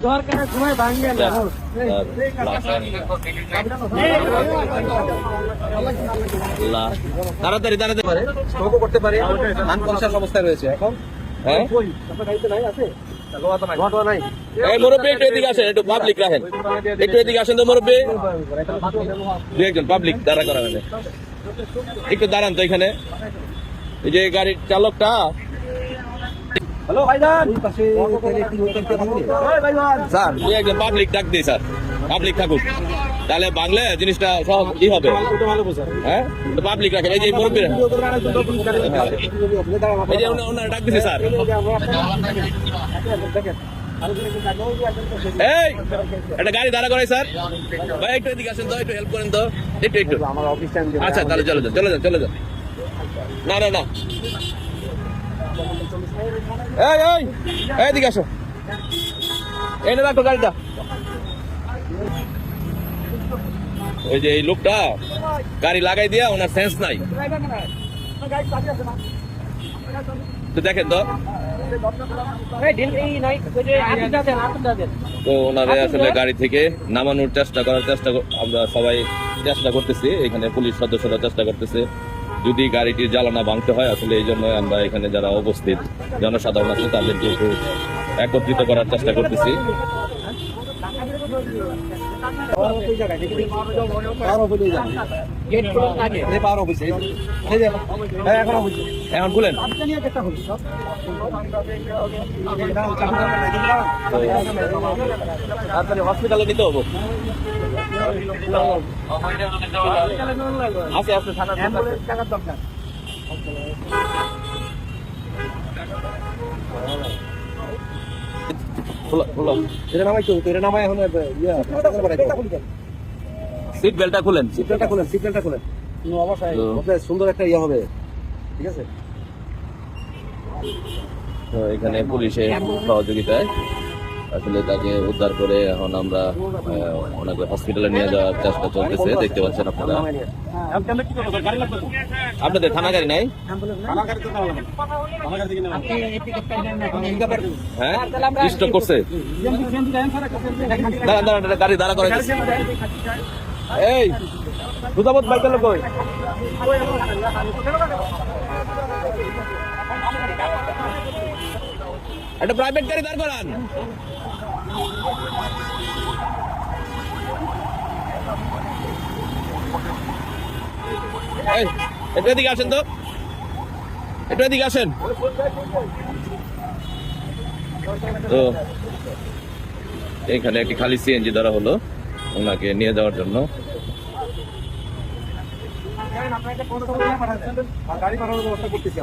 দরকারের সময় ভাঙবে না। তাড়াতাড়ি তাড়াতাড়ি পারে করতে পারে আনকনসিয়াস অবস্থায় রয়েছে। এখন হ্যাঁ? ঘটনা নাই এই মুরব্বী একটু এদিকে আসেন একটু পাবলিক রাখেন। একটু এদিকে আসেন তো মুরব্বী। দু একজন পাবলিক দাঁড়া করা হবে একটু দাঁড়ান তো এখানে। এই যে গাড়ির চালকটা হ্যালো ভাইজান। পাশে একটু লোকাল থাকবে স্যার। দু একজন পাবলিক ডাক দিই স্যার। পাবলিক থাকুক। তাহলে বাংলা জিনিসটা সহজ ই হবে। হ্যাঁ? পাবলিক রাখেন। এই যে মুরব্বী এই যে ওনা- ওনারা ডাক দিছে স্যার। এই একটা গাড়ি দাঁড়া করাই স্যার। ভাই একটু এদিকে আসেন তো একটু হেল্প করেন তো। একটু একটু। আমার অফিস টাইম আচ্ছা তাহলে চলে যান চলে যান চলে যান। না না না। এই এই এই এদিকে আসো এনে রাখো গাড়িটা। ওই যে এই লোকটা, গাড়ি লাগাই দিয়া ওনার সেন্স নাই। তো দেখেন তো। তো ওনারে আসলে গাড়ি থেকে নামানোর চেষ্টা করার চেষ্টা আমরা সবাই চেষ্টা করতেছি, এখানে পুলিশ সদস্যরা চেষ্টা করতেছে। যদি গাড়িটির জ্বালানা ভাঙতে হয়, আসলে এই জন্য আমরা এখানে যারা অবস্থিত, জনসাধারণ আছে, তাদেরকে একটু একত্রিত করার চেষ্টা করতেছি। হ্যাঁ এখন খুলেন হসপিটালে নিতে হব আছে আছে থানা খোলো খোলো এটা নামাই তো এটা নামাই এখন ইয়া সিট বেল্টটা খুলেন সিটটা খুলেন সিটটা খুলেন। সুন্দর একটা ইয়ে হবে ঠিক আছে? তো এখানে পুলিশের সহযোগিতায় আসলে তাকে উদ্ধার করে এখন আমরা ওনাকে হসপিটালে নিয়ে যাওয়ার চেষ্টা চলতেছে। দেখতে পাচ্ছেন আপনারা। আপনাদের থানা গাড়ি নাই? হ্যাঁ? স্টক করছে? গাড়ি দাঁড়া করে এই, দুধাবত বাইকের লোক একটা প্রাইভেট গাড়ি দাঁড় করান। একটু এদিকে আসেন তো। একটু এদিকে আসেন। তো, এখানে একটি খালি সিএনজি ধরা হলো। ওনাকে নিয়ে যাওয়ার জন্য। গাড়ি পাঠানোর ব্যবস্থা করতেছি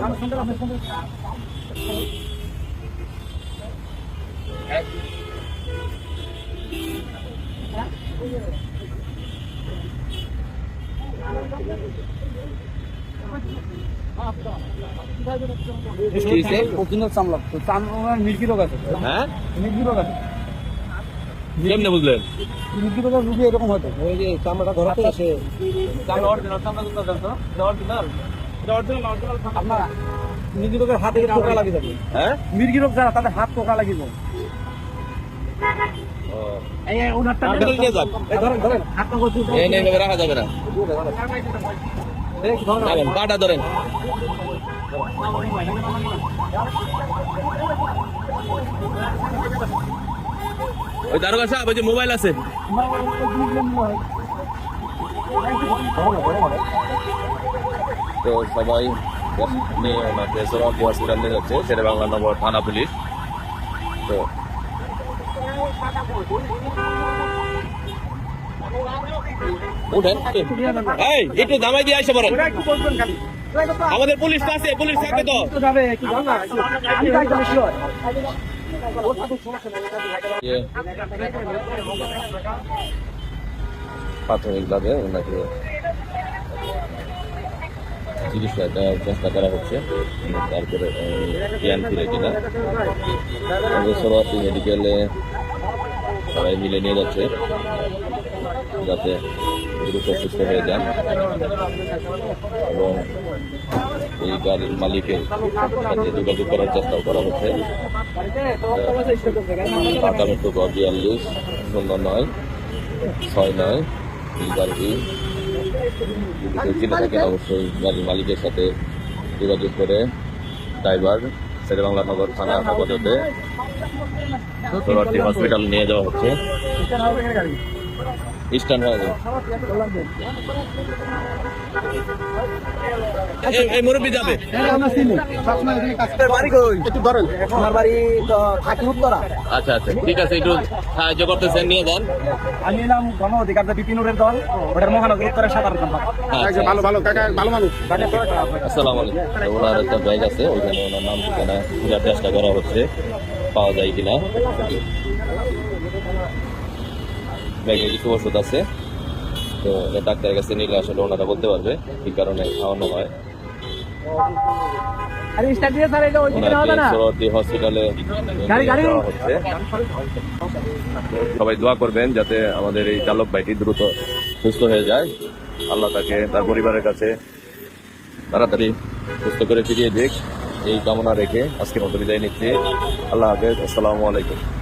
আমরা কি হয়েছে? প্রতিদিন চামড়া। তো চামড়া মির্গি রোগ আছে। হ্যাঁ? মির্গি রোগ আছে। কেমনে বুঝলেন? মির্গি রোগের রুগী এরকম হয়তো। ওই যে চামড়াটা ঘরাতে আসে আপনার মির্গি রোগের হাতে টোকা লাগে যাবে হ্যাঁ? মির্গি রোগ যারা তাদের হাত টোকা লাগিয়ে রাখা যাবে না। ধরেন। পাটা ধরেন। ওই দারোগা সাহেব ওই যে মোবাইল আছে। তো সবাই নিয়ে ওনাকে যাচ্ছে বাংলা নম্বর থানা পুলিশ। তো উঠেন এই একটু দামাই দিয়ে আসে আমাদের পুলিশ আছে পুলিশ থাকবে তো। যাবে একটু যান না আমি যাই তাহলে কি ইয়ে, প্রাথমিকভাবে ওনাকে চেষ্টা করা হচ্ছে। তারপরে জ্ঞান ফিরে কিনা। সরাসরি মেডিকেলে সবাই মিলে নিয়ে যাচ্ছে, যাতে দ্রুত সুস্থ হয়ে যান এবং এই গাড়ির মালিকের সাথে যোগাযোগ করার চেষ্টাও করা হচ্ছে। ঢাকা মেট্রো ক বিয়াল্লিশ, শূন্য নয়, ছয় নয়, এই গাড়িটি চিনে থাকেন, অবশ্যই গাড়ির মালিকের সাথে যোগাযোগ করে। ড্রাইভার, শেরেবাংলা নগর থানা হেফাজতে। হসপিটাল নিয়ে যাওয়া হচ্ছে। আচ্ছা আচ্ছা। ঠিক আছে নিয়ে যান আমি এলাম অধিকার দল ওটার সাধারণ ভালো ভালো ওনার একটা আছে, ওইখানে ওনার নাম ঠিকানা চেষ্টা করা হচ্ছে। পাওয়া যায় কিনা? ব্যাগে কিছু ওষুধ আছে। তো ডাক্তারের কাছে নিলে আসলে ওনারা বলতে পারবে কি কারণে খাওয়ানো হয়। সবাই দোয়া করবেন যাতে আমাদের এই চালক ভাইটি দ্রুত সুস্থ হয়ে যায়। আল্লাহ তাকে তার পরিবারের কাছে তাড়াতাড়ি সুস্থ করে ফিরিয়ে দিক। এই কামনা রেখে আজকের মতো বিদায় নিচ্ছি। আল্লাহ হাফেজ। আসসালামু আলাইকুম।